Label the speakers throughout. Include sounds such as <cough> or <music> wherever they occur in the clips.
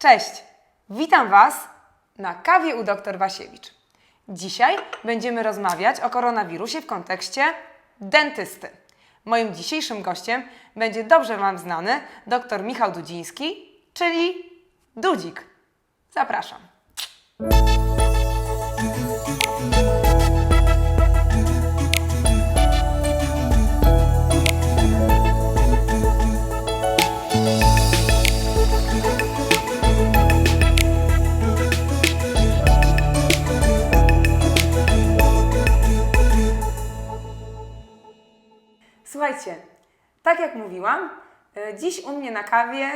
Speaker 1: Cześć! Witam Was na kawie u dr Wasiewicz. Dzisiaj będziemy rozmawiać o koronawirusie w kontekście dentysty. Moim dzisiejszym gościem będzie dobrze Wam znany dr Michał Dudziński, czyli Dudzik. Zapraszam. Słuchajcie, tak jak mówiłam, e, dziś u mnie na kawie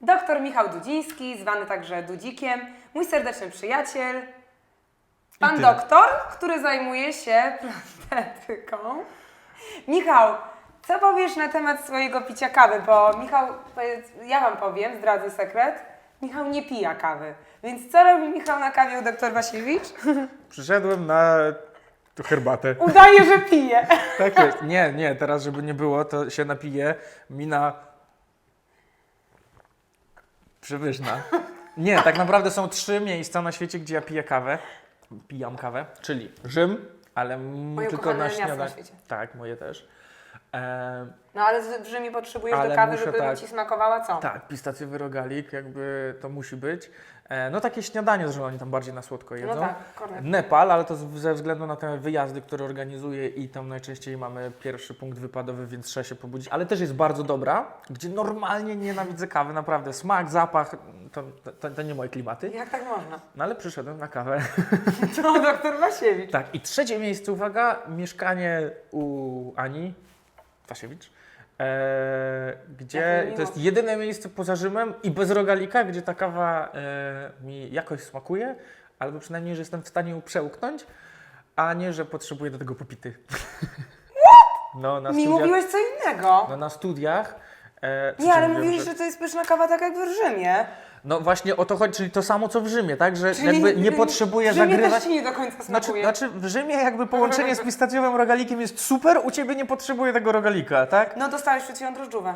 Speaker 1: dr Michał Dudziński, zwany także Dudzikiem, mój serdeczny przyjaciel, pan doktor, który zajmuje się protetyką. Michał, co powiesz na temat swojego picia kawy? Bo Michał, ja Wam powiem, zdradzę sekret, Michał nie pija kawy. Więc co robi Michał na kawie u dr Wasiewicz?
Speaker 2: Przyszedłem na tu herbatę.
Speaker 1: Udaje, że pije. <laughs>
Speaker 2: Tak jest. Nie, nie, teraz żeby nie było, to się napiję. Mina przywyżna. Nie, tak naprawdę są trzy miejsca na świecie, gdzie ja piję kawę. Pijam kawę, czyli Rzym, ale m-
Speaker 1: Moje
Speaker 2: tylko
Speaker 1: ukochane
Speaker 2: na
Speaker 1: miasto na
Speaker 2: śniadanie.
Speaker 1: świecie.
Speaker 2: Tak, moje też.
Speaker 1: No ale w Rzymie potrzebujesz
Speaker 2: Ale
Speaker 1: do kawy,
Speaker 2: muszę
Speaker 1: żeby
Speaker 2: tak.
Speaker 1: Ci smakowała co?
Speaker 2: tak, pistacjowy rogalik, jakby to musi być. E, no takie śniadanie, że oni tam bardziej na słodko jedzą.
Speaker 1: No tak.
Speaker 2: Nepal, ale to z- ze względu na te wyjazdy, które organizuję i tam najczęściej mamy pierwszy punkt wypadowy, więc trzeba się pobudzić, ale też jest bardzo dobra, gdzie normalnie nienawidzę kawy, naprawdę. Smak, zapach, to, to, to nie moje klimaty.
Speaker 1: Jak tak można?
Speaker 2: No ale przyszedłem na kawę. <laughs>
Speaker 1: To doktor Wasiewicz.
Speaker 2: Tak, i trzecie miejsce, uwaga, mieszkanie u Ani Wasiewicz. E, gdzie to jest jedyne miejsce poza Rzymem i bez rogalika, gdzie ta kawa e, mi jakoś smakuje, albo przynajmniej, że jestem w stanie ją przełknąć, a nie, że potrzebuję do tego popity. No, na
Speaker 1: Mi
Speaker 2: studiach.
Speaker 1: mówiłeś co innego.
Speaker 2: No, na studiach. E,
Speaker 1: Nie, ale
Speaker 2: mówiłem,
Speaker 1: mówiłeś, że to jest pyszna kawa tak jak w Rzymie.
Speaker 2: No właśnie o to chodzi, czyli to samo co w Rzymie, tak? Że
Speaker 1: Czyli
Speaker 2: jakby nie
Speaker 1: Rzymie
Speaker 2: zagrywać.
Speaker 1: też Ci nie do końca
Speaker 2: Znaczy,
Speaker 1: smakuje.
Speaker 2: znaczy w Rzymie jakby połączenie z <laughs> pistacjowym rogalikiem jest super, u Ciebie nie potrzebuję tego rogalika, tak?
Speaker 1: No dostałeś przed chwilą drożdżówę.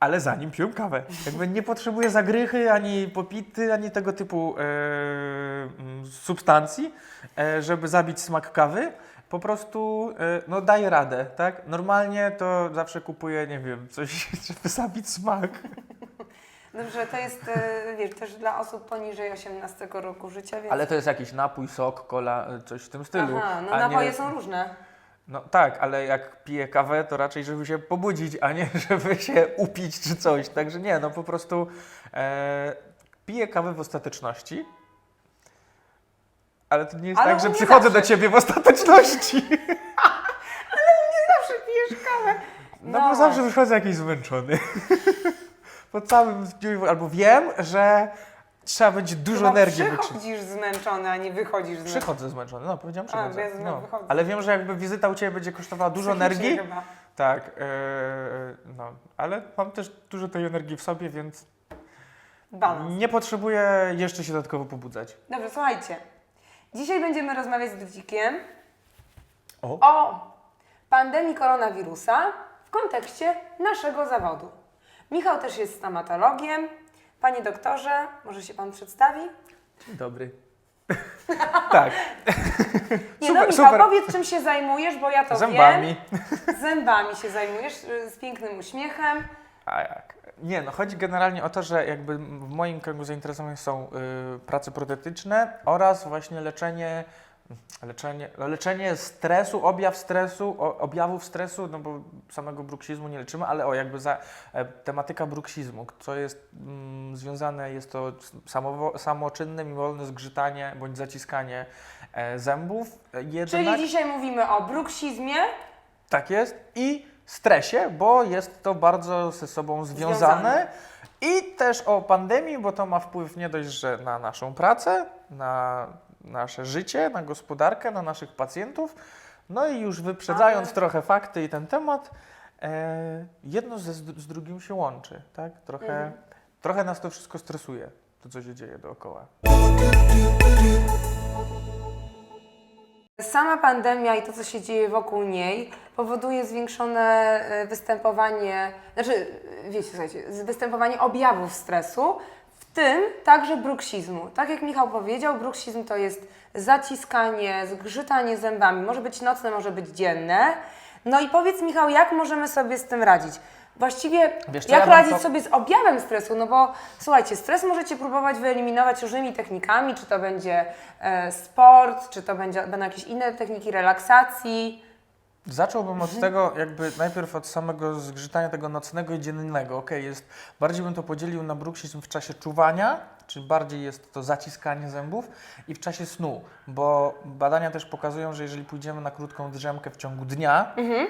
Speaker 2: Ale zanim piłem kawę. Jakby nie potrzebuję zagrychy, ani popity, ani tego typu e, mm, substancji, e, żeby zabić smak kawy. Po prostu e, no daję radę, tak? Normalnie to zawsze kupuję, nie wiem, coś, <laughs> żeby zabić smak.
Speaker 1: Dobrze, to jest, e, wiesz, też dla osób poniżej 18 roku życia, więc...
Speaker 2: Ale to jest jakiś napój, sok, cola, e, coś w tym stylu.
Speaker 1: Aha, no napoje
Speaker 2: nie-
Speaker 1: są różne.
Speaker 2: No tak, ale jak piję kawę, to raczej, żeby się pobudzić, a nie <laughs> żeby się upić czy coś. Także nie, no po prostu e, piję kawę w ostateczności. Ale to nie jest
Speaker 1: Ale
Speaker 2: tak,
Speaker 1: u
Speaker 2: że
Speaker 1: mnie
Speaker 2: przychodzę
Speaker 1: zawsze.
Speaker 2: do ciebie w ostateczności. <laughs>
Speaker 1: Zawsze pijesz kawę.
Speaker 2: No, bo zawsze wychodzę jakiś zmęczony. <laughs> po całym dniu, albo wiem, że trzeba będzie dużo
Speaker 1: Chyba
Speaker 2: energii
Speaker 1: przychodzisz zmęczony, a nie wychodzisz zmęczony.
Speaker 2: Przychodzę zmęczony, no powiedziałem
Speaker 1: A,
Speaker 2: przychodzę.
Speaker 1: bo ja
Speaker 2: no.
Speaker 1: wychodzę.
Speaker 2: Ale wiem, że jakby wizyta u Ciebie będzie kosztowała dużo energii.
Speaker 1: Chyba.
Speaker 2: Tak, yy, no, ale mam też dużo tej energii w sobie, więc
Speaker 1: Balans.
Speaker 2: nie potrzebuję jeszcze się dodatkowo pobudzać.
Speaker 1: Dobrze, słuchajcie. Dzisiaj będziemy rozmawiać z Dudzikiem
Speaker 2: O.
Speaker 1: o pandemii koronawirusa w kontekście naszego zawodu. Michał też jest stomatologiem. Panie doktorze, może się Pan przedstawi?
Speaker 2: Dzień dobry. <laughs> tak,
Speaker 1: Nie
Speaker 2: Super,
Speaker 1: no, Michał,
Speaker 2: super.
Speaker 1: powiedz czym się zajmujesz, bo ja to
Speaker 2: zębami.
Speaker 1: wiem. Zębami się zajmujesz, y, z pięknym uśmiechem.
Speaker 2: A jak? Nie, no chodzi generalnie o to, że jakby w moim kręgu zainteresowań są y, prace protetyczne oraz właśnie leczenie, leczenie, no leczenie stresu, objaw stresu, objawów stresu, no bo samego bruksizmu nie leczymy, ale o jakby za, e, tematyka bruksizmu, co jest mm, związane, jest to samowo, samoczynne, mimowolne zgrzytanie bądź zaciskanie e, zębów. E, Jednak,
Speaker 1: Czyli dzisiaj mówimy o bruksizmie.
Speaker 2: tak jest. I stresie, bo jest to bardzo ze sobą związane.
Speaker 1: Związane.
Speaker 2: I też o pandemii, bo to ma wpływ nie dość, że na naszą pracę, na nasze życie, na gospodarkę, na naszych pacjentów. No i już wyprzedzając
Speaker 1: Ale-
Speaker 2: trochę fakty i ten temat, e, jedno ze, z drugim się łączy. Tak? Trochę,
Speaker 1: Mhm.
Speaker 2: trochę nas to wszystko stresuje, to co się dzieje dookoła.
Speaker 1: Sama pandemia i to, co się dzieje wokół niej, powoduje zwiększone e, występowanie, znaczy, e, wiecie, słuchajcie, występowanie objawów stresu, tym także bruksizmu. Tak jak Michał powiedział, bruksizm to jest zaciskanie, zgrzytanie zębami. Może być nocne, może być dzienne. No i powiedz Michał, jak możemy sobie z tym radzić? Właściwie
Speaker 2: Wiesz co,
Speaker 1: jak
Speaker 2: ja
Speaker 1: radzić
Speaker 2: to-
Speaker 1: sobie z objawem stresu? No bo słuchajcie, stres możecie próbować wyeliminować różnymi technikami, czy to będzie e, sport, czy to będzie, będą jakieś inne techniki relaksacji.
Speaker 2: Zacząłbym
Speaker 1: Mhm.
Speaker 2: od tego, jakby najpierw od samego zgrzytania tego nocnego i dziennego. Okej, jest, bardziej bym to podzielił na bruksizm w czasie czuwania, czyli bardziej jest to zaciskanie zębów i w czasie snu, bo badania też pokazują, że jeżeli pójdziemy na krótką drzemkę w ciągu dnia,
Speaker 1: Mhm.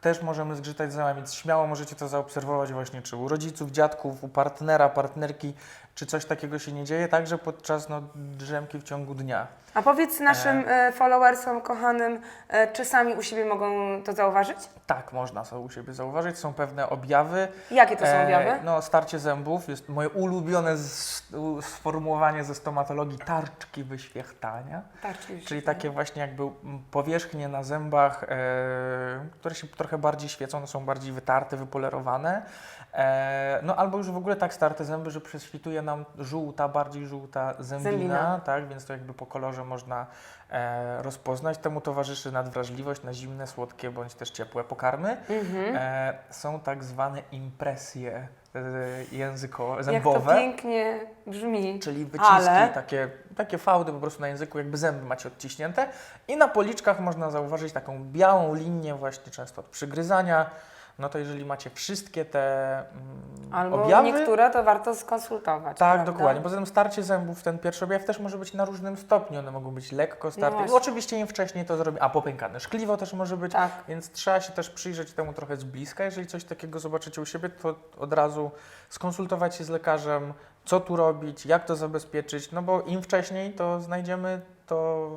Speaker 2: Też możemy zgrzytać zębami, więc śmiało możecie to zaobserwować właśnie czy u rodziców, dziadków, u partnera, partnerki, czy coś takiego się nie dzieje, także podczas no, drzemki w ciągu dnia.
Speaker 1: A powiedz naszym e, followersom, kochanym, e, czy sami u siebie mogą to zauważyć?
Speaker 2: Tak, można sobie u siebie zauważyć, są pewne objawy.
Speaker 1: Jakie to są
Speaker 2: E,
Speaker 1: objawy?
Speaker 2: No, starcie zębów jest moje ulubione z, u- sformułowanie ze stomatologii tarczki wyświechtania,
Speaker 1: Tarczy
Speaker 2: czyli takie właśnie jakby powierzchnie na zębach, e, które się trochę bardziej świecą, one są bardziej wytarte, wypolerowane. E, no albo już w ogóle tak starte zęby, że prześwituje nam żółta, bardziej żółta zębina,
Speaker 1: Zębina.
Speaker 2: tak, więc to jakby po kolorze można e, rozpoznać. Temu towarzyszy nadwrażliwość na zimne, słodkie bądź też ciepłe pokarmy.
Speaker 1: Mhm.
Speaker 2: E, są tak zwane impresje e, językowe,
Speaker 1: Jak to
Speaker 2: zębowe,
Speaker 1: pięknie brzmi.
Speaker 2: czyli wyciski,
Speaker 1: Ale-
Speaker 2: takie, takie fałdy po prostu na języku, jakby zęby macie odciśnięte. I na policzkach można zauważyć taką białą linię właśnie często od przygryzania. No to jeżeli macie wszystkie te mm,
Speaker 1: Albo
Speaker 2: objawy,
Speaker 1: niektóre to warto skonsultować.
Speaker 2: tak,
Speaker 1: prawda?
Speaker 2: dokładnie. Poza tym starcie zębów, ten pierwszy objaw też może być na różnym stopniu. One mogą być lekko starte.
Speaker 1: właśnie.
Speaker 2: Oczywiście im wcześniej to zrobi. A popękane szkliwo też może być.
Speaker 1: Tak.
Speaker 2: Więc trzeba się też przyjrzeć temu trochę z bliska. Jeżeli coś takiego zobaczycie u siebie, to od razu skonsultować się z lekarzem, co tu robić, jak to zabezpieczyć. No bo im wcześniej to znajdziemy, to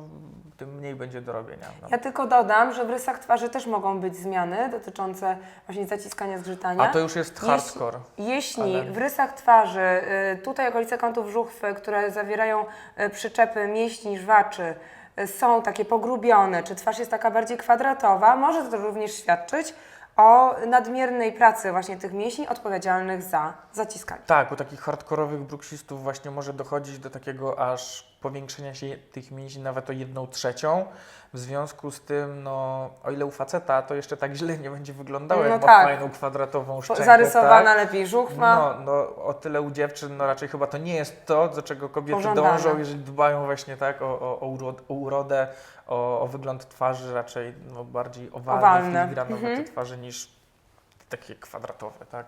Speaker 2: tym mniej będzie do robienia. No.
Speaker 1: Ja tylko dodam, że w rysach twarzy też mogą być zmiany dotyczące właśnie zaciskania, zgrzytania.
Speaker 2: A to już jest hardcore.
Speaker 1: Jeśli
Speaker 2: Ale-
Speaker 1: w rysach twarzy, y, tutaj okolice kątów żuchwy, które zawierają y, przyczepy mięśni, żwaczy, y, są takie pogrubione, czy twarz jest taka bardziej kwadratowa, może to również świadczyć o nadmiernej pracy właśnie tych mięśni odpowiedzialnych za zaciskanie.
Speaker 2: Tak, u takich hardkorowych bruksistów właśnie może dochodzić do takiego aż powiększenia się tych mięśni nawet o jedną trzecią. W związku z tym, no, o ile u faceta to jeszcze tak źle nie będzie wyglądało,
Speaker 1: No
Speaker 2: jak
Speaker 1: tak.
Speaker 2: ma fajną kwadratową szczękę.
Speaker 1: Zarysowana
Speaker 2: tak?
Speaker 1: lepiej żuchwa.
Speaker 2: No, no, o tyle u dziewczyn, no raczej chyba to nie jest to, do czego kobiety
Speaker 1: Pożądane.
Speaker 2: dążą, jeżeli dbają właśnie tak o, o, o urodę, o, o wygląd twarzy, raczej no, bardziej owalne,
Speaker 1: Owalne.
Speaker 2: filigranowe
Speaker 1: Mhm.
Speaker 2: te twarzy niż takie kwadratowe, tak?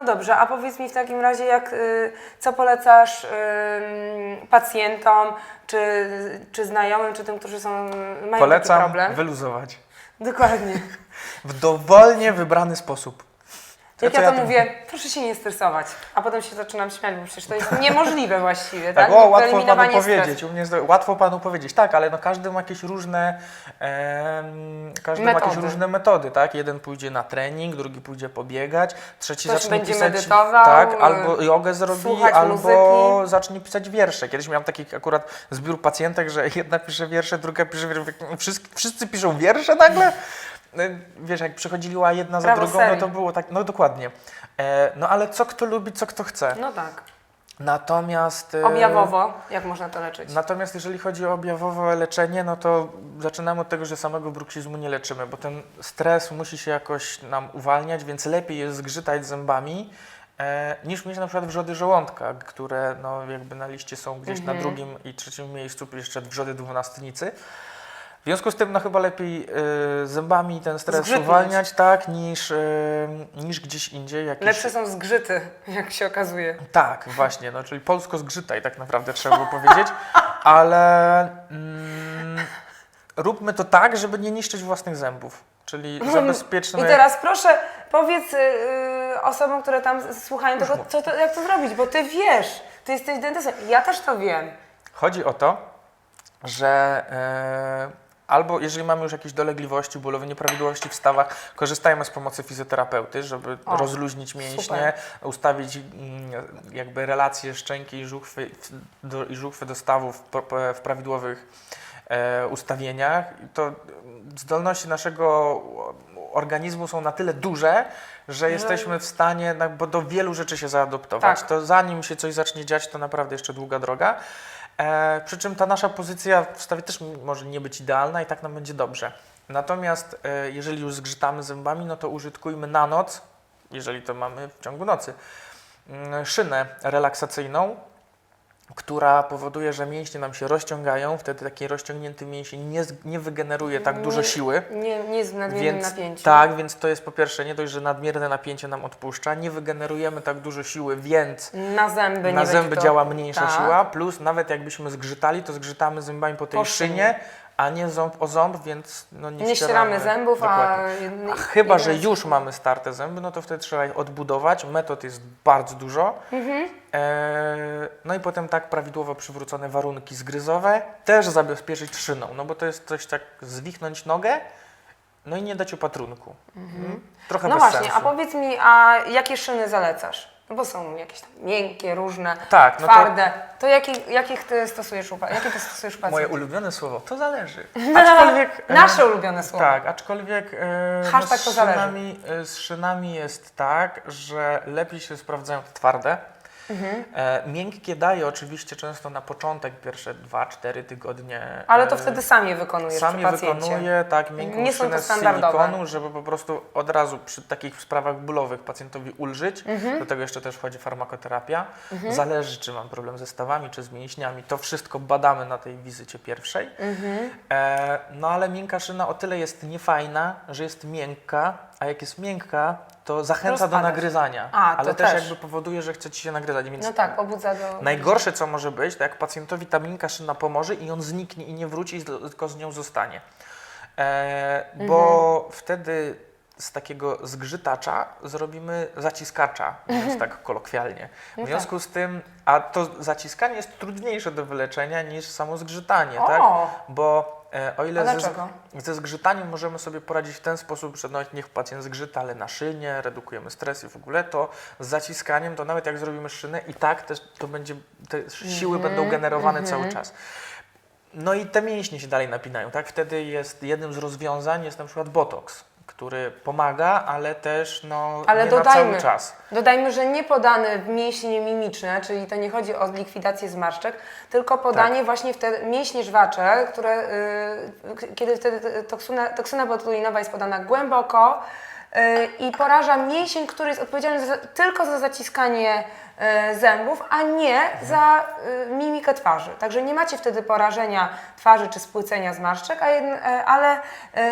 Speaker 1: No dobrze, a powiedz mi w takim razie, jak, y, co polecasz pacjentom, czy, czy znajomym, czy tym, którzy są, mają taki
Speaker 2: Polecam
Speaker 1: problem?
Speaker 2: wyluzować.
Speaker 1: Dokładnie. <laughs>
Speaker 2: W dowolnie wybrany sposób. To
Speaker 1: Jak
Speaker 2: co
Speaker 1: ja to mówię, proszę się nie stresować, a potem się zaczynam śmiać, bo przecież to jest <laughs> niemożliwe właściwie,
Speaker 2: Tak,
Speaker 1: tak?
Speaker 2: o, łatwo panu powiedzieć.
Speaker 1: stresu.
Speaker 2: U mnie jest, łatwo panu powiedzieć. Tak, ale no każdy ma jakieś różne em, każdy ma jakieś
Speaker 1: Metody.
Speaker 2: różne metody, tak? Jeden pójdzie na trening, drugi pójdzie pobiegać, trzeci
Speaker 1: Ktoś
Speaker 2: zacznie pisać
Speaker 1: medytował,
Speaker 2: tak,
Speaker 1: y,
Speaker 2: albo jogę zrobi, albo
Speaker 1: muzyki.
Speaker 2: zacznie pisać wiersze. Kiedyś miałam taki akurat zbiór pacjentek, że <laughs> jedna pisze wiersze, druga pisze wiersze. Wszyscy, wszyscy piszą wiersze nagle? Y, Wiesz, jak przychodziła jedna za drugą, no
Speaker 1: serii.
Speaker 2: to było tak, no dokładnie. E, no ale co kto lubi, co kto chce.
Speaker 1: No tak.
Speaker 2: Natomiast... e,
Speaker 1: Objawowo, jak można to leczyć?
Speaker 2: Natomiast jeżeli chodzi o objawowe leczenie, no to zaczynamy od tego, że samego bruksizmu nie leczymy, bo ten stres musi się jakoś nam uwalniać, więc lepiej jest zgrzytać zębami, e, niż mieć na przykład wrzody żołądka, które no, jakby na liście są gdzieś na
Speaker 1: Mhm.
Speaker 2: drugim i trzecim miejscu, jeszcze wrzody dwunastnicy. W związku z tym no chyba lepiej e, zębami ten stres
Speaker 1: Zgrzytnąć.
Speaker 2: uwalniać, tak, niż, e, niż gdzieś indziej. Jakieś...
Speaker 1: Lepsze są zgrzyty, jak się okazuje.
Speaker 2: Tak, właśnie, no, czyli polsko zgrzytaj tak naprawdę trzeba było powiedzieć, ale mm, róbmy to tak, żeby nie niszczyć własnych zębów, czyli zabezpieczmy...
Speaker 1: I teraz proszę, powiedz y, y, osobom, które tam słuchają tego, co to, jak to zrobić, bo ty wiesz, ty jesteś dentystą, ja też to wiem.
Speaker 2: Chodzi o to, że e, albo jeżeli mamy już jakieś dolegliwości, bólowe nieprawidłowości w stawach, korzystajmy z pomocy fizjoterapeuty, żeby
Speaker 1: O,
Speaker 2: rozluźnić mięśnie,
Speaker 1: super.
Speaker 2: ustawić mm, jakby relacje szczęki i żuchwy, do, i żuchwy do stawów w prawidłowych e, ustawieniach. To zdolności naszego organizmu są na tyle duże, że jesteśmy w stanie no, bo do wielu rzeczy się zaadoptować.
Speaker 1: Tak.
Speaker 2: To zanim się coś zacznie dziać, to naprawdę jeszcze długa droga. E, przy czym ta nasza pozycja w stawie też może nie być idealna i tak nam będzie dobrze. Natomiast e, jeżeli już zgrzytamy zębami, no to użytkujmy na noc, jeżeli to mamy w ciągu nocy, mm, szynę relaksacyjną, która powoduje, że mięśnie nam się rozciągają, wtedy taki rozciągnięty mięsień nie, nie wygeneruje tak dużo
Speaker 1: Nie-
Speaker 2: siły.
Speaker 1: Nie, nie z nadmiernym
Speaker 2: Więc
Speaker 1: napięciem.
Speaker 2: tak, więc to jest po pierwsze nie dość, że nadmierne napięcie nam odpuszcza, nie wygenerujemy tak dużo siły, więc
Speaker 1: Na zęby
Speaker 2: na zęby działa mniejsza
Speaker 1: tak.
Speaker 2: siła, plus nawet jakbyśmy zgrzytali, to zgrzytamy zębami po tej
Speaker 1: Po
Speaker 2: szynie. A nie ząb o ząb, więc no nie,
Speaker 1: Nie ścieramy zębów,
Speaker 2: Dokładnie.
Speaker 1: a... jedny-
Speaker 2: A chyba, że już mamy starte zęby, no to wtedy trzeba je odbudować. Metod jest bardzo dużo.
Speaker 1: Mhm.
Speaker 2: Eee, no i potem tak prawidłowo przywrócone warunki zgryzowe też zabezpieczyć szyną, no bo to jest coś tak zwichnąć nogę, no i nie dać opatrunku. Mm, Trochę
Speaker 1: No
Speaker 2: bez
Speaker 1: właśnie,
Speaker 2: sensu.
Speaker 1: a powiedz mi, a jakie szyny zalecasz? No bo są jakieś tam miękkie, różne,
Speaker 2: Tak, no to-
Speaker 1: twarde. To, jakich, jakich ty stosujesz jakie ty stosujesz u
Speaker 2: Moje ulubione słowo, to zależy. <laughs> Aczkolwiek... e,
Speaker 1: Nasze ulubione słowo.
Speaker 2: Tak, aczkolwiek e,
Speaker 1: Hashtag
Speaker 2: z,
Speaker 1: to zależy.
Speaker 2: szynami, e, z szynami jest tak, że lepiej się sprawdzają te twarde.
Speaker 1: Mhm.
Speaker 2: E, miękkie daje oczywiście często na początek, pierwsze 2-4 tygodnie.
Speaker 1: Ale to
Speaker 2: e,
Speaker 1: wtedy sam je wykonujesz
Speaker 2: Sam je wykonuję, tak, miękką
Speaker 1: Nie są to standardowe.
Speaker 2: silikonu, żeby po prostu od razu przy takich sprawach bólowych pacjentowi ulżyć.
Speaker 1: Mhm.
Speaker 2: Do tego jeszcze też wchodzi farmakoterapia. Zależy, czy mam problem ze stawami, czy z mięśniami. To wszystko badamy na tej wizycie pierwszej.
Speaker 1: Mhm.
Speaker 2: E, no ale miękka szyna o tyle jest niefajna, że jest miękka, a jak jest miękka, to zachęca do nagryzania.
Speaker 1: A, to
Speaker 2: ale też,
Speaker 1: też.
Speaker 2: jakby powoduje, że chce ci się nagryzać. Więc
Speaker 1: No tak, pobudza do...
Speaker 2: Najgorsze, co może być, to jak pacjentowi ta miękka szyna pomoże i on zniknie i nie wróci, z- tylko z nią zostanie. E, bo
Speaker 1: Mhm.
Speaker 2: wtedy z takiego zgrzytacza zrobimy zaciskacza, <laughs> mówiąc tak kolokwialnie. W
Speaker 1: Mhm. No
Speaker 2: związku z tym, a to zaciskanie jest trudniejsze do wyleczenia niż samo zgrzytanie, tak?
Speaker 1: O,
Speaker 2: Bo e, o ile ze, ze zgrzytaniem możemy sobie poradzić w ten sposób, że no, niech pacjent zgrzyta, ale na szynie, redukujemy stres i w ogóle, to z zaciskaniem, to nawet jak zrobimy szynę i tak też to będzie, te siły
Speaker 1: Mhm,
Speaker 2: będą generowane cały czas. No i te mięśnie się dalej napinają, tak? Wtedy jest jednym z rozwiązań jest na przykład botoks, który pomaga, ale też no,
Speaker 1: Ale
Speaker 2: nie na
Speaker 1: dodajmy,
Speaker 2: cały czas.
Speaker 1: Dodajmy, że nie podane mięśnie mimiczne, czyli to nie chodzi o likwidację zmarszczek, tylko podanie
Speaker 2: Tak.
Speaker 1: właśnie wtedy mięśnie żwacze, które, y, k- kiedy wtedy toksyna, toksyna botulinowa jest podana głęboko i poraża mięsień, który jest odpowiedzialny za, tylko za zaciskanie y, zębów, a nie za y, mimikę twarzy. Także nie macie wtedy porażenia twarzy czy spłycenia zmarszczek, a y, ale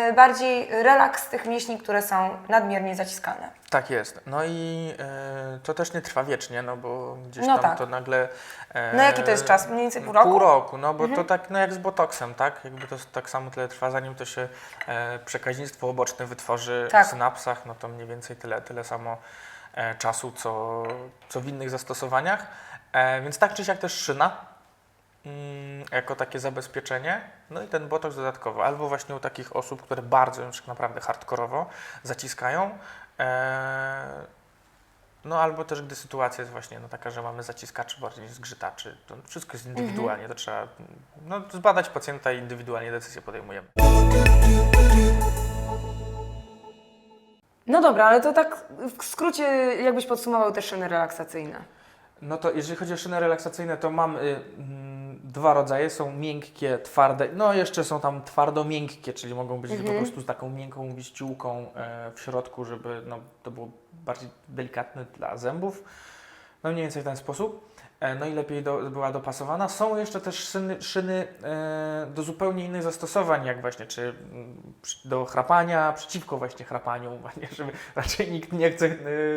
Speaker 1: y, bardziej relaks tych mięśni, które są nadmiernie zaciskane.
Speaker 2: Tak jest. No i e, to też nie trwa wiecznie, no bo gdzieś
Speaker 1: No
Speaker 2: tam
Speaker 1: tak.
Speaker 2: to nagle. E,
Speaker 1: No jaki to jest czas? Mniej więcej pół roku?
Speaker 2: Pół roku, no bo to tak no jak z botoksem, tak? Jakby to tak samo tyle trwa, zanim to się e, przekaźnictwo oboczne wytworzy
Speaker 1: Tak.
Speaker 2: w synapsach, no to mniej więcej tyle, tyle samo e, czasu, co, co w innych zastosowaniach. E, więc tak czy siak też szyna. Mm, jako takie zabezpieczenie, no i ten botoks dodatkowo, albo właśnie u takich osób, które bardzo już naprawdę hardkorowo zaciskają, no albo też gdy sytuacja jest właśnie no, taka, że mamy zaciskaczy bardziej niż zgrzytaczy, to wszystko jest indywidualnie, to trzeba no, zbadać pacjenta i indywidualnie decyzję podejmujemy.
Speaker 1: No dobra, ale to tak w skrócie jakbyś podsumował te szyny relaksacyjne.
Speaker 2: No to jeżeli chodzi o szyny relaksacyjne, to mam y, mm, dwa rodzaje. Są miękkie, twarde. No jeszcze są tam twardo-miękkie, czyli mogą być po prostu z taką miękką wiściółką e, w środku, żeby no, to było bardziej delikatne dla zębów. No mniej więcej w ten sposób. E, no i lepiej do, była dopasowana. Są jeszcze też szyny, szyny e, do zupełnie innych zastosowań, jak właśnie czy mm, do chrapania, przeciwko właśnie chrapaniu, <laughs> żeby raczej nikt nie chce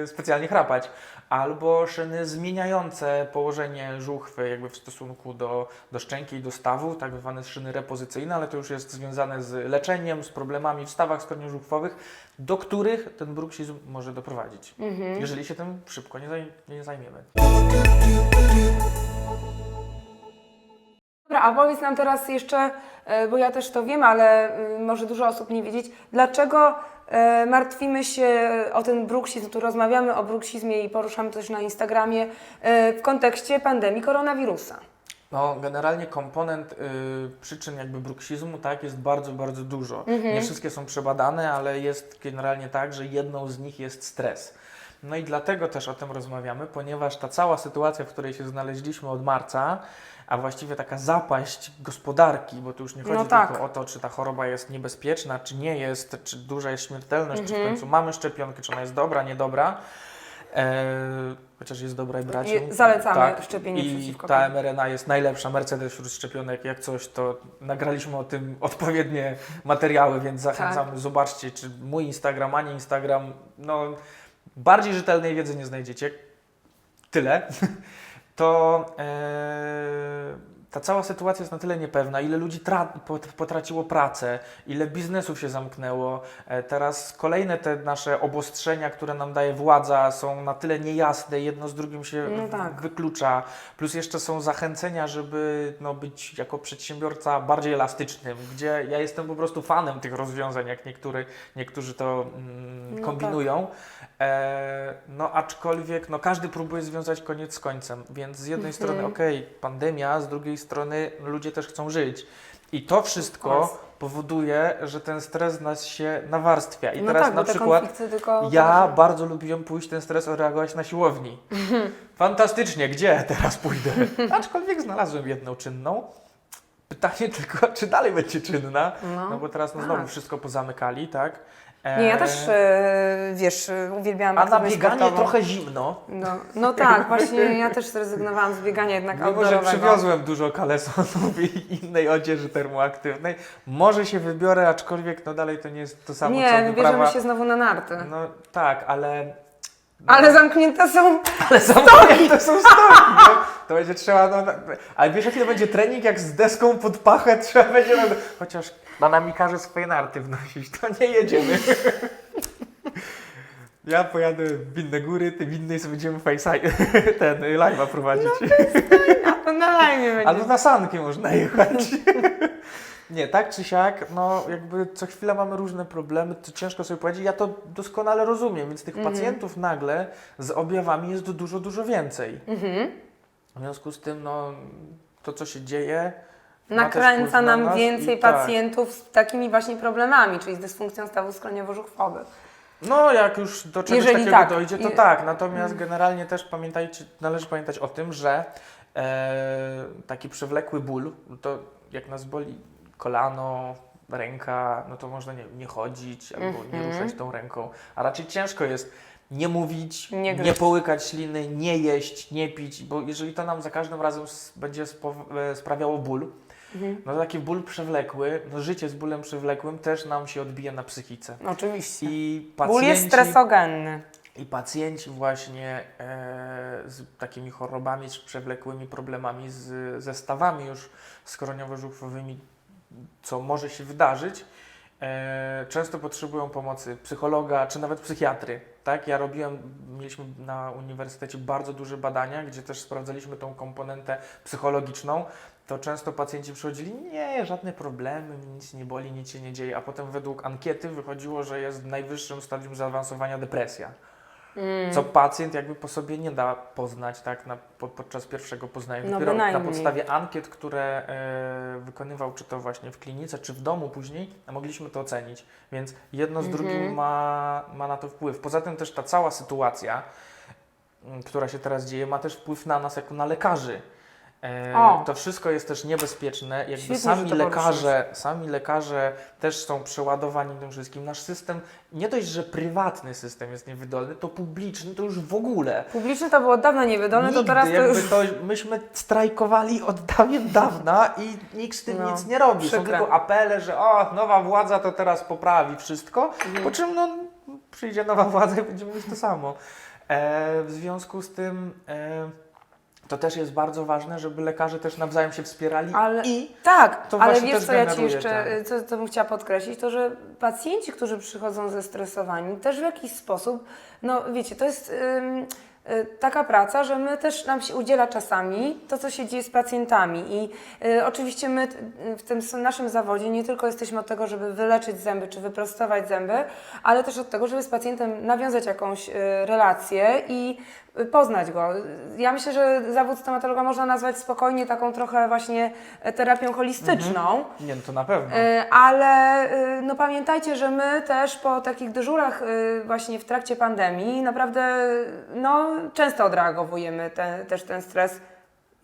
Speaker 2: specjalnie chrapać albo szyny zmieniające położenie żuchwy jakby w stosunku do, do szczęki i do stawu, tak zwane szyny repozycyjne, ale to już jest związane z leczeniem, z problemami w stawach skroniużuchwowych, do których ten bruksizm może doprowadzić, jeżeli się tym szybko nie, zaj- nie zajmiemy.
Speaker 1: Dobra, a powiedz nam teraz jeszcze, e, bo ja też to wiem, ale y, może dużo osób nie wiedzieć, dlaczego e, martwimy się o ten bruksizm, tu rozmawiamy o bruksizmie i poruszamy też na Instagramie e, w kontekście pandemii koronawirusa.
Speaker 2: No, generalnie komponent y, przyczyn jakby bruksizmu tak, jest bardzo, bardzo dużo.
Speaker 1: Mhm.
Speaker 2: Nie wszystkie są przebadane, ale jest generalnie tak, że jedną z nich jest stres. No i dlatego też o tym rozmawiamy, ponieważ ta cała sytuacja, w której się znaleźliśmy od marca, a właściwie taka zapaść gospodarki, bo tu już nie chodzi
Speaker 1: No tak.
Speaker 2: tylko o to, czy ta choroba jest niebezpieczna, czy nie jest, czy duża jest śmiertelność, czy w
Speaker 1: Mhm.
Speaker 2: końcu mamy szczepionkę, czy ona jest dobra, niedobra. E, chociaż jest dobra i brać.
Speaker 1: Zalecamy szczepienie
Speaker 2: I
Speaker 1: przeciwko
Speaker 2: ta mRNA jest najlepsza, Mercedes wśród szczepionek, jak coś, to nagraliśmy o tym odpowiednie materiały, więc zachęcamy,
Speaker 1: Tak.
Speaker 2: zobaczcie, czy mój Instagram, a nie Instagram, no bardziej rzetelnej wiedzy nie znajdziecie, tyle, <laughs> to e, ta cała sytuacja jest na tyle niepewna, ile ludzi tra- pot- potraciło pracę, ile biznesów się zamknęło. E, teraz kolejne te nasze obostrzenia, które nam daje władza, są na tyle niejasne, jedno z drugim się
Speaker 1: No tak.
Speaker 2: wyklucza. Plus jeszcze są zachęcenia, żeby no, być jako przedsiębiorca bardziej elastycznym, gdzie ja jestem po prostu fanem tych rozwiązań, jak niektóry, niektórzy to mm,
Speaker 1: No
Speaker 2: kombinują. E, no aczkolwiek no, każdy próbuje związać koniec z końcem, więc z jednej
Speaker 1: Mhm.
Speaker 2: strony okej, pandemia, z drugiej strony ludzie też chcą żyć. I to wszystko powoduje, że ten stres nas się nawarstwia. I
Speaker 1: no
Speaker 2: teraz
Speaker 1: tak,
Speaker 2: na przykład ja bardzo lubiłem pójść ten stres reagować na siłowni. <laughs> Fantastycznie, gdzie teraz pójdę? <laughs> Aczkolwiek znalazłem jedną czynną. Pytanie <laughs> tylko, czy dalej będzie czynna?
Speaker 1: No.
Speaker 2: No bo teraz no,
Speaker 1: Tak.
Speaker 2: znowu wszystko pozamykali, tak? E,
Speaker 1: Nie, ja też, e, wiesz, e, uwielbiałam
Speaker 2: A na bieganie
Speaker 1: sportową.
Speaker 2: trochę zimno.
Speaker 1: No, no tak, <laughs> właśnie ja też zrezygnowałam z biegania jednak
Speaker 2: Mimo, że przywiozłem dużo kalesonów <laughs> i innej odzieży termoaktywnej, może się wybiorę, aczkolwiek no dalej to nie jest to samo, co
Speaker 1: Nie, wybierzemy się znowu na narty.
Speaker 2: No tak, ale... No,
Speaker 1: Ale zamknięte są...
Speaker 2: ale zamknięte są stoki, no. To będzie trzeba, no, na- ale wiesz jaki to będzie trening, jak z deską pod pachę trzeba będzie, no, chociaż na nami każe swoje narty wnosić, to nie jedziemy. Ja pojadę w inne góry, ty w innej sobie będziemy face <laughs> ten live'a prowadzić.
Speaker 1: No na live będzie.
Speaker 2: Albo na sanki można jechać. Nie, tak czy siak, no jakby co chwilę mamy różne problemy, to ciężko sobie powiedzieć. Ja to doskonale rozumiem, więc tych
Speaker 1: Mhm.
Speaker 2: pacjentów nagle z objawami jest dużo, dużo więcej.
Speaker 1: Mhm.
Speaker 2: W związku z tym, no to co się dzieje.
Speaker 1: Nakręca
Speaker 2: na
Speaker 1: nam więcej
Speaker 2: i tak.
Speaker 1: pacjentów z takimi właśnie problemami, czyli z dysfunkcją stawu skroniowo-żuchwowy.
Speaker 2: No, jak już do czegoś
Speaker 1: Jeżeli
Speaker 2: takiego
Speaker 1: tak.
Speaker 2: dojdzie, to
Speaker 1: Mm.
Speaker 2: tak. Natomiast generalnie też pamiętajcie, należy pamiętać o tym, że e, taki przewlekły ból, to jak nas boli kolano, ręka, no to można nie, nie chodzić albo nie
Speaker 1: Mhm.
Speaker 2: ruszać tą ręką. A raczej ciężko jest nie mówić,
Speaker 1: Nie
Speaker 2: nie, połykać śliny, nie jeść, nie pić, bo jeżeli to nam za każdym razem będzie e, sprawiało ból,
Speaker 1: Mhm.
Speaker 2: no to taki ból przewlekły, no życie z bólem przewlekłym też nam się odbije na psychice.
Speaker 1: Oczywiście.
Speaker 2: I
Speaker 1: Ból
Speaker 2: pacjenci,
Speaker 1: jest stresogenny.
Speaker 2: I pacjenci właśnie e, z takimi chorobami, czy przewlekłymi problemami, z, ze stawami już skroniowo-żuchwowymi, co może się wydarzyć, e, często potrzebują pomocy psychologa, czy nawet psychiatry. Tak? Ja robiłem, mieliśmy na uniwersytecie bardzo duże badania, gdzie też sprawdzaliśmy tą komponentę psychologiczną, to często pacjenci przychodzili, nie, żadne problemy, nic nie boli, nic się nie dzieje, a potem według ankiety wychodziło, że jest w najwyższym stadium zaawansowania depresja.
Speaker 1: Mm.
Speaker 2: Co pacjent jakby po sobie nie da poznać tak na, po, podczas pierwszego poznania.
Speaker 1: No
Speaker 2: Dopiero na podstawie ankiet, które e, wykonywał, czy to właśnie w klinice, czy w domu później, mogliśmy to ocenić. Więc jedno z
Speaker 1: Mhm.
Speaker 2: drugim ma, ma na to wpływ. Poza tym też ta cała sytuacja, m, która się teraz dzieje, ma też wpływ na nas jako na lekarzy. E,
Speaker 1: O.
Speaker 2: to wszystko jest też niebezpieczne. Jakby
Speaker 1: Świetnie,
Speaker 2: sami
Speaker 1: to
Speaker 2: lekarze, sami lekarze też są przeładowani tym wszystkim. Nasz system, nie dość, że prywatny system jest niewydolny, to publiczny to już w ogóle.
Speaker 1: Publiczny to było od dawna niewydolne, to
Speaker 2: Nigdy,
Speaker 1: teraz to już...
Speaker 2: to myśmy strajkowali od dawien dawna i nikt z tym
Speaker 1: No,
Speaker 2: nic nie robi. Są
Speaker 1: przykre.
Speaker 2: tylko apele, że o, nowa władza to teraz poprawi wszystko,
Speaker 1: Mhm.
Speaker 2: po czym no, przyjdzie nowa <laughs> władza i będziemy mieć to samo. E, w związku z tym e, to też jest bardzo ważne, żeby lekarze też nawzajem się wspierali
Speaker 1: Ale-
Speaker 2: i
Speaker 1: Tak,
Speaker 2: To
Speaker 1: ale wiesz co ja Ci jeszcze,
Speaker 2: ten-
Speaker 1: co, co bym chciała podkreślić, to że pacjenci, którzy przychodzą zestresowani, też w jakiś sposób no wiecie, to jest ym, taka praca, że my też nam się udziela czasami to, co się dzieje z pacjentami i y, oczywiście my w tym naszym zawodzie nie tylko jesteśmy od tego, żeby wyleczyć zęby czy wyprostować zęby, ale też od tego, żeby z pacjentem nawiązać jakąś y, relację i y, poznać go. Ja myślę, że zawód stomatologa można nazwać spokojnie taką trochę właśnie e, terapią holistyczną.
Speaker 2: Nie, no to na pewno.
Speaker 1: Y, Ale y, no pamiętajcie, że my też po takich dyżurach y, właśnie w trakcie pandemii naprawdę no, często odreagowujemy ten, też ten stres.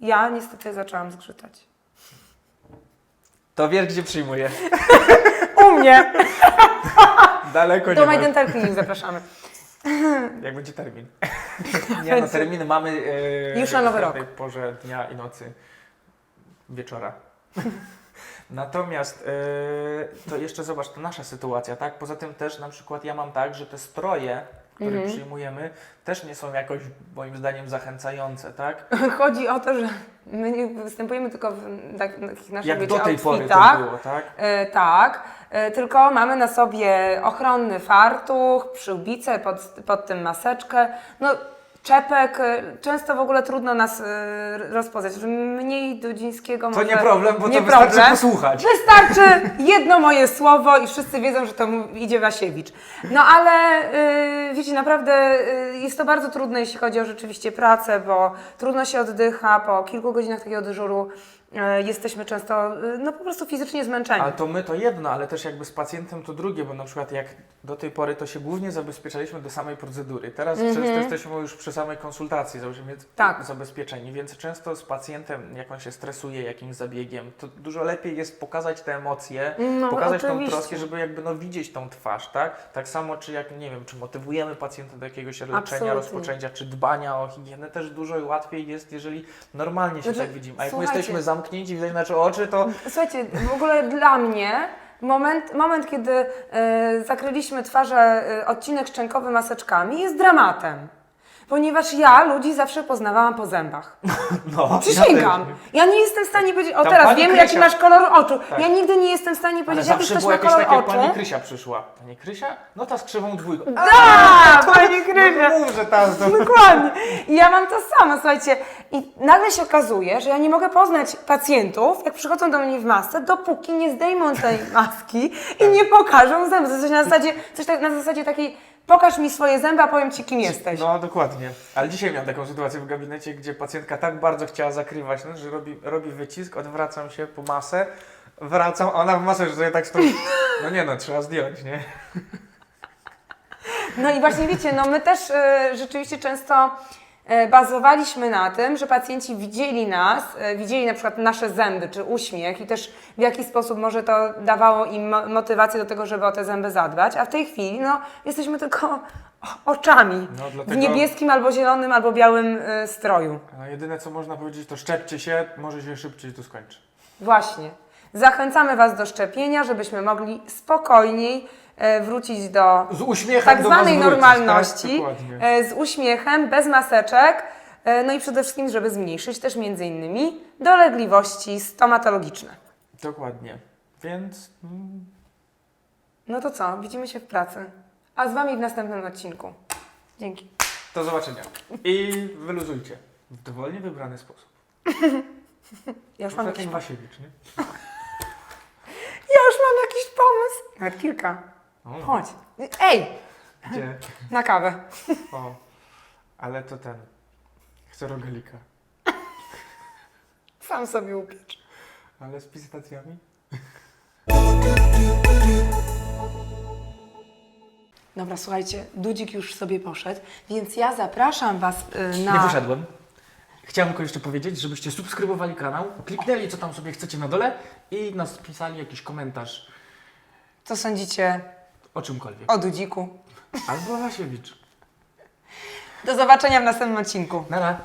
Speaker 1: Ja niestety zaczęłam zgrzytać.
Speaker 2: To wiesz, gdzie przyjmuję.
Speaker 1: U mnie!
Speaker 2: Daleko nie
Speaker 1: Do My
Speaker 2: masz.
Speaker 1: Dental Clinic zapraszamy.
Speaker 2: Jak będzie termin? <laughs> nie no, terminy mamy e,
Speaker 1: Już na nowy
Speaker 2: w pewnej porze dnia i nocy. Wieczora. <laughs> Natomiast e, to jeszcze zobacz, to nasza sytuacja, tak? Poza tym też na przykład ja mam tak, że te stroje, które
Speaker 1: Mhm.
Speaker 2: przyjmujemy, też nie są jakoś moim zdaniem zachęcające, tak? <laughs>
Speaker 1: Chodzi o to, że my nie występujemy tylko w tak- takich naszych
Speaker 2: Jak
Speaker 1: wiecie,
Speaker 2: do tej pory to było, tak?
Speaker 1: E, tak, e, tylko mamy na sobie ochronny fartuch, przyłbicę, pod, pod tym maseczkę. No, czepek, e, często w ogóle trudno nas e, rozpoznać. że Mniej Dudzińskiego
Speaker 2: To
Speaker 1: może...
Speaker 2: nie problem, bo
Speaker 1: nie
Speaker 2: to wystarczy
Speaker 1: problem.
Speaker 2: posłuchać.
Speaker 1: Wystarczy <laughs> jedno moje słowo i wszyscy wiedzą, że to idzie Wasiewicz. No ale y, wiecie, naprawdę y, jest to bardzo trudne, jeśli chodzi o rzeczywiście pracę, bo trudno się oddycha, po kilku godzinach takiego dyżuru y, jesteśmy często y, no po prostu fizycznie zmęczeni.
Speaker 2: Ale to my to jedno, ale też jakby z pacjentem to drugie, bo na przykład jak do tej pory to się głównie zabezpieczaliśmy do samej procedury. Teraz często jesteśmy już przy samej konsultacji, załóżmy
Speaker 1: Tak.
Speaker 2: zabezpieczeni, więc często z pacjentem, jak on się stresuje jakimś zabiegiem, to dużo lepiej jest pokazać te emocje,
Speaker 1: No,
Speaker 2: pokazać tą
Speaker 1: oczywiście.
Speaker 2: troskę, żeby jakby no widzieć tą twarz, tak? Tak samo czy jak, nie wiem, czy motywujemy pacjenta do jakiegoś leczenia,
Speaker 1: Absolutnie.
Speaker 2: rozpoczęcia, czy dbania o higienę, też dużo łatwiej jest, jeżeli normalnie się
Speaker 1: Znaczy,
Speaker 2: tak widzimy. A jak my jesteśmy zamknięci, widać nasze oczy, to
Speaker 1: Słuchajcie, w ogóle dla mnie moment, moment kiedy y, zakryliśmy twarze, y, odcinek szczękowy maseczkami jest dramatem. Ponieważ ja ludzi zawsze poznawałam po zębach. <laughs>
Speaker 2: no,
Speaker 1: Przysięgam.
Speaker 2: ja
Speaker 1: nie jestem w stanie powiedzieć, o
Speaker 2: Tam
Speaker 1: teraz
Speaker 2: pani
Speaker 1: wiem jaki masz kolor oczu.
Speaker 2: Tak.
Speaker 1: Ja nigdy nie jestem w stanie
Speaker 2: Ale
Speaker 1: powiedzieć, jaki
Speaker 2: zawsze
Speaker 1: ktoś
Speaker 2: było
Speaker 1: ma
Speaker 2: jakoś
Speaker 1: kolor
Speaker 2: tak, jak
Speaker 1: oczu.
Speaker 2: pani Krysia przyszła. Pani Krysia? No ta z krzywą dwójką.
Speaker 1: Tak, <laughs> pani Krysia.
Speaker 2: No mów, że ta z
Speaker 1: Dokładnie. I ja mam to samo, słuchajcie. I nagle się okazuje, że ja nie mogę poznać pacjentów, jak przychodzą do mnie w masce, dopóki nie zdejmą tej <laughs> maski i nie pokażą zębów. Coś na zasadzie, coś tak, na zasadzie takiej, pokaż mi swoje zęby, a powiem ci, kim jesteś.
Speaker 2: No dokładnie. Ale dzisiaj miałem taką sytuację w gabinecie, gdzie pacjentka tak bardzo chciała zakrywać, no, że robi, robi wycisk, odwracam się po masę, wracam, a ona w masę, że sobie tak stoi. No nie no, trzeba zdjąć, nie?
Speaker 1: No i właśnie wiecie, no my też e, rzeczywiście często bazowaliśmy na tym, że pacjenci widzieli nas, e, widzieli na przykład nasze zęby czy uśmiech i też w jaki sposób może to dawało im mo- motywację do tego, żeby o te zęby zadbać, a w tej chwili no jesteśmy tylko oczami
Speaker 2: No,
Speaker 1: w
Speaker 2: dlatego-
Speaker 1: niebieskim albo zielonym albo białym e, stroju.
Speaker 2: No, jedyne co można powiedzieć to szczepcie się, może się szybciej to skończy.
Speaker 1: Właśnie. Zachęcamy Was do szczepienia, żebyśmy mogli spokojniej e, wrócić do
Speaker 2: Z uśmiechem
Speaker 1: tak
Speaker 2: do
Speaker 1: zwanej
Speaker 2: wrócić,
Speaker 1: normalności,
Speaker 2: Tak?
Speaker 1: E, z uśmiechem, bez maseczek, e, no i przede wszystkim, żeby zmniejszyć też między innymi dolegliwości stomatologiczne.
Speaker 2: Dokładnie. Więc mm,
Speaker 1: No to co, widzimy się w pracy, a z Wami w następnym odcinku. Dzięki.
Speaker 2: do zobaczenia. I wyluzujcie. W dowolnie wybrany sposób. <laughs>
Speaker 1: Ja już mam jakiś,
Speaker 2: Wasiewicz, nie? <laughs>
Speaker 1: ja już mam jakiś pomysł. Nawet kilka. Chodź. Ej,
Speaker 2: Gdzie?
Speaker 1: na kawę.
Speaker 2: O, ale to ten. Chcę rogalika.
Speaker 1: Sam sobie upiecz.
Speaker 2: Ale z pistycjami?
Speaker 1: Dobra, słuchajcie, Dudzik już sobie poszedł, więc ja zapraszam Was y, na...
Speaker 2: Nie wyszedłem. Chciałem tylko jeszcze powiedzieć, żebyście subskrybowali kanał, kliknęli co tam sobie chcecie na dole i nas pisali jakiś komentarz
Speaker 1: Co sądzicie
Speaker 2: o czymkolwiek.
Speaker 1: o Dudziku?
Speaker 2: Albo Wasiewicz.
Speaker 1: Do zobaczenia w następnym odcinku.
Speaker 2: Nara.